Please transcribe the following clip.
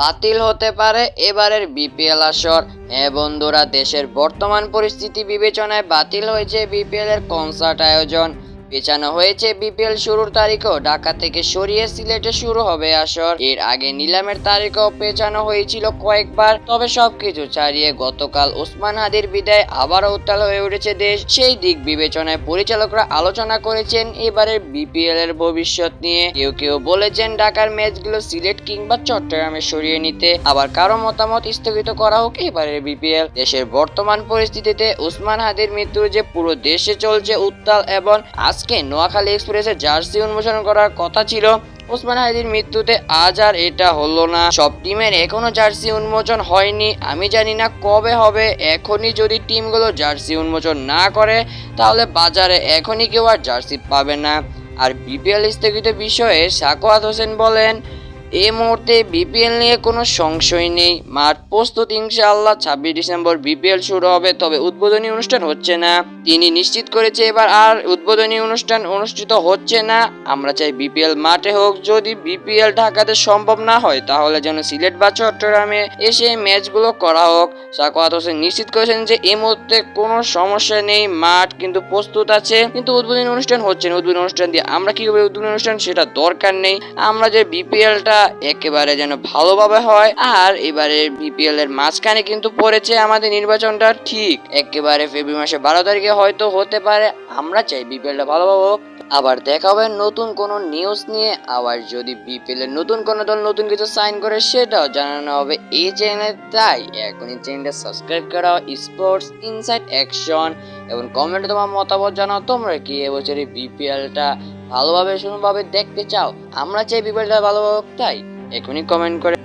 বাতিল হতে পারে এবারের বিপিএল আসর। হ্যাঁ বন্ধুরা, দেশের বর্তমান পরিস্থিতি বিবেচনায় বাতিল হয়েছে বিপিএল এর কনসার্ট আয়োজন। পেছানো হয়েছে বিপিএল শুরুর তারিখও। ঢাকা থেকে সরিয়ে সিলেটে শুরু হবে আসর। এর আগে নিলামের তারিখও পেছানো হয়েছিল কয়েকবার। তবে সবকিছু ছাড়িয়ে গতকাল ওসমান হাদির বিদায় আবারও উত্তাল হয়ে উঠেছে দেশ। সেই দিক বিবেচনায় পরিচালকরা আলোচনা করেছেন এবারের বিপিএল এর ভবিষ্যৎ নিয়ে। কেউ কেউ বলেছেন ঢাকার ম্যাচগুলো সিলেট কিংবা চট্টগ্রামে সরিয়ে নিতে। আবার কারও মতামত স্থগিত করা হোক এবারের বিপিএল। দেশের বর্তমান পরিস্থিতিতে উসমান হাদির মৃত্যু যে পুরো দেশে চলছে উত্তাল এবং আজকে নোয়াখালী এক্সপ্রেসে জার্সি উন্মোচন করার কথা ছিল। ওসমান হাইদির মৃত্যুতে আজ আর এটা হলো না। সব টিমের এখনও জার্সি উন্মোচন হয়নি। আমি জানি না কবে হবে। এখনই যদি টিমগুলো জার্সি উন্মোচন না করে, তাহলে বাজারে এখনই কেউ আর জার্সি পাবে না। আর বিপিএল স্থগিত বিষয়ে সাকোয়াত হোসেন বলেন এই মুহূর্তে বিপিএল নিয়ে কোনো সংশয় নেই। মাঠ প্রস্তুত ইনশাআল্লাহ। ছাব্বিশ ডিসেম্বর বিপিএল শুরু হবে, তবে উদ্বোধনী অনুষ্ঠান হচ্ছে না। তিনি নিশ্চিত করেছে এবার আর উদ্বোধনী অনুষ্ঠান অনুষ্ঠিত হচ্ছে না। আমরা চাই বিপিএল মাঠে হোক। যদি বিপিএল ঢাকাতে সম্ভব না হয়, তাহলে যেন সিলেট বা চট্টগ্রামে এসে ম্যাচগুলো করা হোক। সাকোয়াত নিশ্চিত করেছেন যে এই মুহূর্তে কোনো সমস্যা নেই, মাঠ কিন্তু প্রস্তুত আছে। কিন্তু উদ্বোধনী অনুষ্ঠান হচ্ছে না। উদ্বোধনী অনুষ্ঠান দিয়ে আমরা কি করব? উদ্বোধনী অনুষ্ঠান সেটা দরকার নেই। আমরা যে বিপিএলটা একেবারে যেন ভালোভাবে হয়, আর এবারে বিপিএল এর মাঝখানে কিন্তু পড়েছে আমাদের নির্বাচনটা। ঠিক, একেবারে ফেব্রুয়ারি মাসে বারো তারিখে হয়তো হতে পারে। আমরা চাই বিপিএলটা ভালোভাবে হোক। আবার দেখা হবে নতুন কোনো নিউজ নিয়ে। আবার যদি বিপিএল এর নতুন কোনো দল নতুন কিছু সাইন করে, সেটাও জানানো হবে এই চ্যানেলে তাই এখনই চ্যানেলটা সাবস্ক্রাইব করা স্পোর্টস ইনসাইড অ্যাকশন এবং কমেন্টে তোমার মতামত জানাও, তোমরা কি এবছর বিপিএলটা ভালোভাবে, সুন্দরভাবে দেখতে চাও? আমরা চাই বিপিএলটা ভালোভাবে তাই এখনই কমেন্ট করে